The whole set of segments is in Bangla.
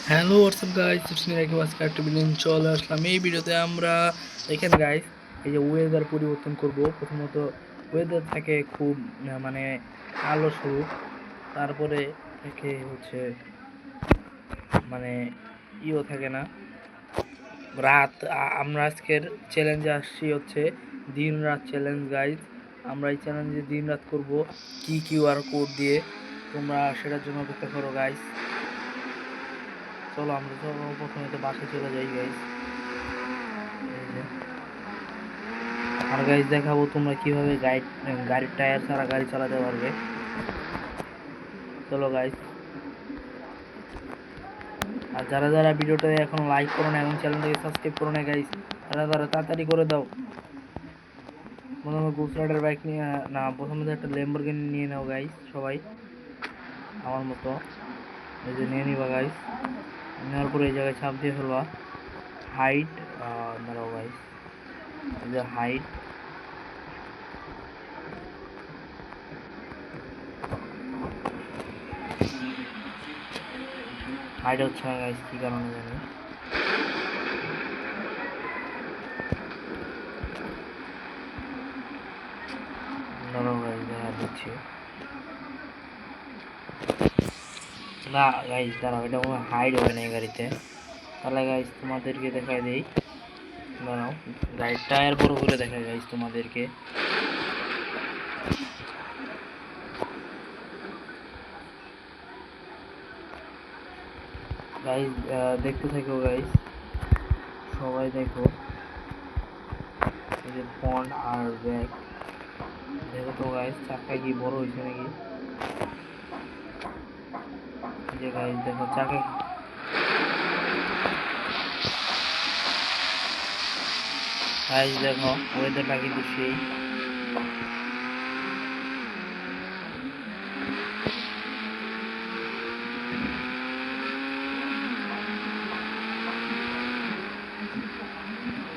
Hello WhatsApp it's me Rakib আজকে একটা নিয়ে চলে আসলাম। এই ভিডিওতে আমরা এখানে গাইজ এই যে ওয়েদার পরিবর্তন করব। প্রথমত ওয়েদার থাকে খুব মানে আলো শুরু। তারপরে থাকে হচ্ছে মানে ইও থাকে না। রাত আমরা আজকের চ্যালেঞ্জে আসছি হচ্ছে, দিন রাত চ্যালেঞ্জ গাইজ আমরা এই চ্যালেঞ্জে দিন রাত করব। কি কিউআর কোড দিয়ে তোমরা সেটার জন্য অপেক্ষা করো গাইজ চলো, আমরা প্রথমে তো বাসে চলে যাই গাইজ আর গাইজ দেখাবো তোমরা কীভাবে গাইড গাড়ির টায়ার ছাড়া গাড়ি চালাতে পারবে। চলো গাইজ আর যারা যারা ভিডিওটা এখন লাইক করো না এবং চ্যানেলটাকে সাবস্ক্রাইব করো না গাইজ তারা তারা তাড়াতাড়ি করে দাও। প্রথমে গুজরাটের বাইক নিয়ে, না, প্রথমে একটা ল্যাম্বরগিনি নিয়ে নাও গাইজ সবাই। আমার মতো। এই যে, নিয়ে নিবা গাইজ নেওয়ার পরে এই জায়গায় চাপ দিয়ে ফেলবা। হাইট দাঁড়াও এই যে হাইট হাইট হচ্ছে না গাইজ কী কারণে জানি? দাঁড়াও গাইজ দেখা দিচ্ছি। না গাইজ দাঁড়াও, এটা কোনো হাইড হয় না এই গাড়িতে। তাহলে গাইজ তোমাদেরকে দেখাই দেই। দাঁড়াও গাড়ির টায়ার বড় করে দেখাই গাইজ তোমাদেরকে। গাইজ দেখতে থাকো গাইজ সবাই দেখো। এই যে ফন্ট আর ব্যাগ দেখো তো গাইজ চাকা কি বড় হয়েছে নাকি? যে গাইজ দেখো চাকা গাইজ দেখো ওয়েদারটা কিন্তু সেই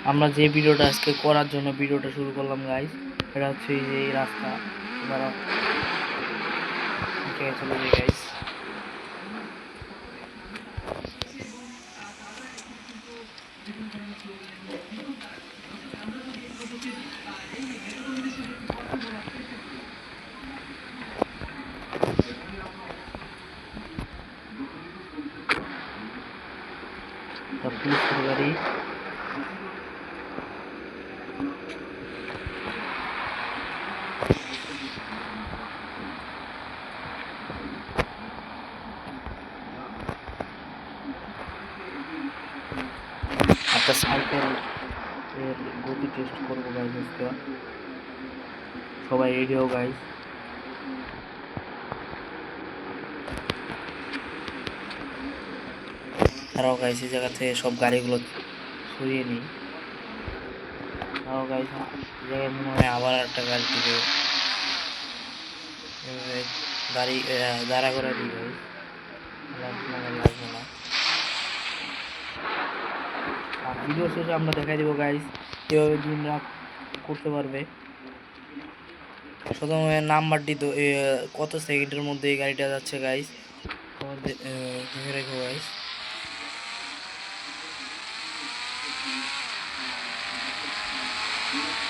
আমরা যে ভিডিওটা আজকে করার জন্য ভিডিওটা শুরু করলাম গাইজ এটা হচ্ছে এই যে এই রাস্তা আছে, চলে যাই গাইজ তা পুলিশ গাড়ি একটা সাইকেল এর গতি টেস্ট করব গাইজ আজকে। সবাই রেডি হও গাইজ তারাও গাইজ এই জায়গা থেকে সব গাড়িগুলো সরিয়ে নিই। আবার একটা গাড়ি গাড়ি দাঁড়া করে ভিডিও শেষে আমরা দেখাই দেবো গাইজ কীভাবে দিন রাত করতে পারবে। প্রথমে নাম্বারটি কত সেকেন্ডের মধ্যে এই গাড়িটা যাচ্ছে দেখে রেখো গাইজ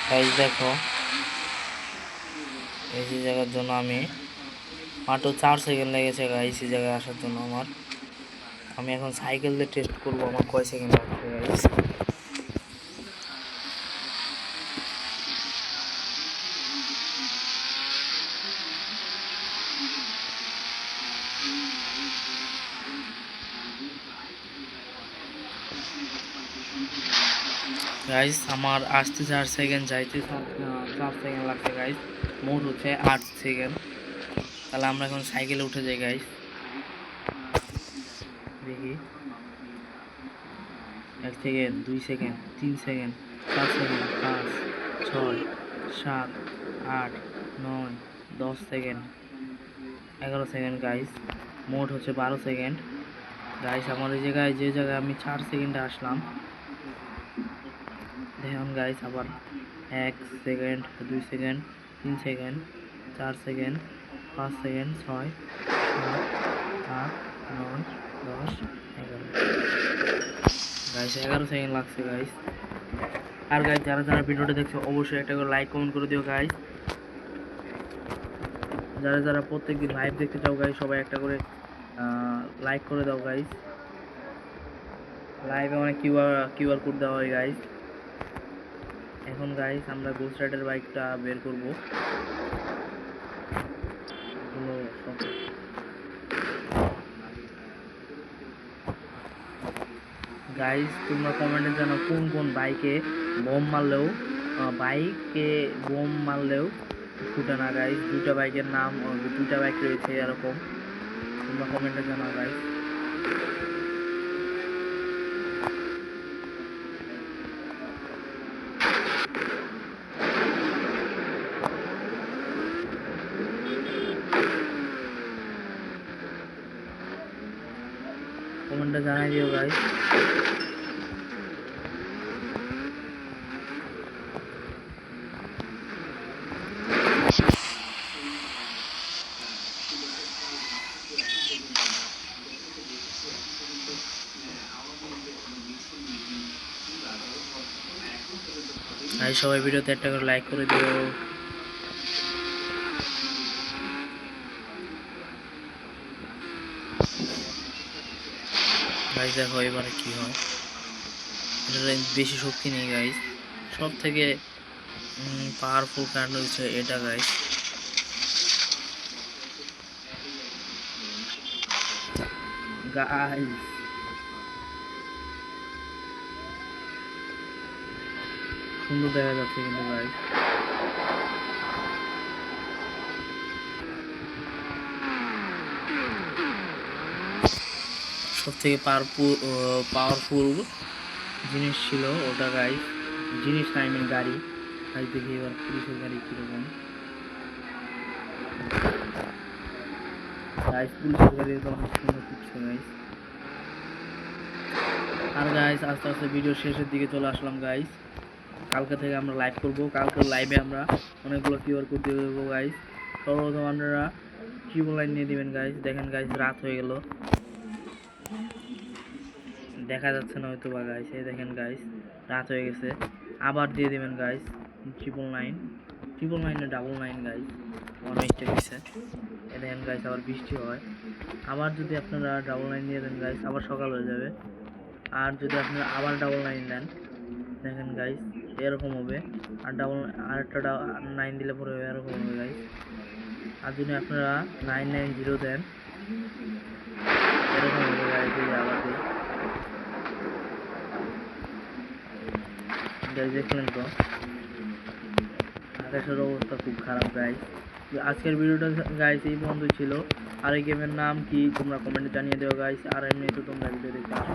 গাইজ দেখো। এই যে জায়গার জন্য আমি মাত্র চার সেকেন্ড লেগেছে গাইজ এই জায়গায় আসার জন্য আমার। আমি এখন সাইকেল দিয়ে টেস্ট করব আমার কয় সেকেন্ড লাগবে গাইজ গাইজ আমার আসতে চার সেকেন্ড যাইতে চার সেকেন্ড লাগছে গাইজ মোট হচ্ছে আট সেকেন্ড তাহলে আমরা এখন সাইকেলে উঠে যাই গাইজ দেখি। এক সেকেন্ড দুই সেকেন্ড তিন সেকেন্ড চার সেকেন্ড পাঁচ, ছয়, সাত, আট, নয়, দশ সেকেন্ড এগারো সেকেন্ড গাইজ মোট হচ্ছে বারো সেকেন্ড গাইজ আমার এই জায়গায় যে জায়গায় আমি চার সেকেন্ডে আসলাম দেখুন গাইস আবার এক সেকেন্ড দুই সেকেন্ড তিন সেকেন্ড চার সেকেন্ড পাঁচ সেকেন্ড ছয়, সাত, আট, নয়, দশ, এগারো। গাইস এগারো সেকেন্ড লাগছে গাইস আর গাইস যারা যারা ভিডিওটা দেখছ, অবশ্যই একটা করে লাইক কমেন্ট করে দিও গাইস যারা যারা প্রত্যেকদিন লাইভ দেখতে চাও গাইস সবাই একটা করে লাইক করে দাও গাইস লাইভে অনেক কিউআর কিউআর কোড দেওয়া হয় গাইস এখন গাইস আমরা গোস্ট রাইডার বাইকটা বের করব। গাইস তোমরা কমেন্টে জানাও কোন কোন বাইকে বোম মারলেও বাইকে বোম মারলেও ফুটে না গাইস দুটা বাইকের নাম দুটা বাইক রয়েছে এরকম। তোমরা কমেন্টে জানাও গাইস কমেন্টে জানাই দিও ভাই সবাই ভিডিওতে একটা করে লাইক করে দিও। গাইস দেখো এবারে কি হয়। এটার বেশি শক্তি নেই গাইস সব থেকে পাওয়ারফুল কার্ড হচ্ছে এটা গাইস সুন্দর দেখা যাচ্ছে কিন্তু গাইস সব থেকে পাওয়ারফুল পাওয়ারফুল জিনিস ছিল ওটা গাইস জিনিস না mean গাড়ি। গাইস দেখি এবার পুলিশের গাড়ি কীরকম। গাইস পুলিশের গাড়ি তো অনেক সুন্দর ফুটছে গাইস আর গাইস আস্তে আস্তে ভিডিও শেষের দিকে চলে আসলাম গাইস কালকে থেকে আমরা লাইভ করব। কালকে লাইভে আমরা অনেকগুলো কিউআর কোড দিয়ে দেবো গাইস সর্বপ্রথম আপনারা ট্রিপল লাইন নিয়ে দিবেন গাইস দেখেন গাইস রাত হয়ে গেল। দেখা যাচ্ছে না হয়তো বা গাইস এই দেখেন গাইস রাত হয়ে গেছে। আবার দিয়ে দেবেন গাইস ট্রিপল নাইন ট্রিপল নাইনে ডাবল নাইন গাইস মিস্টেক দিছে এই দেখেন গাইস আবার বৃষ্টি হয়। আবার যদি আপনারা ডাবল নাইন দিয়ে দেন গাইস আবার সকাল হয়ে যাবে। আর যদি আপনারা আবার ডাবল নাইন দেন, দেখেন গাইস এরকম হবে। আর ডাবল আর আরেকটা নাইন দিলে পরে এরকম হবে গাইস আর যদি আপনারা নাইন নাইন জিরো দেন, এরকম হবে গাইস আবার গাইস দেখলেন তো। আকাশের অবস্থা খুব খারাপ গাইজ আজকের ভিডিওটা গাইস এই পর্যন্ত ছিল। আর এই গেমের নাম কি তোমরা কমেন্টে জানিয়ে দেও গাইস আর এমনি তো তোমরা ভিডিও দেখতে আসো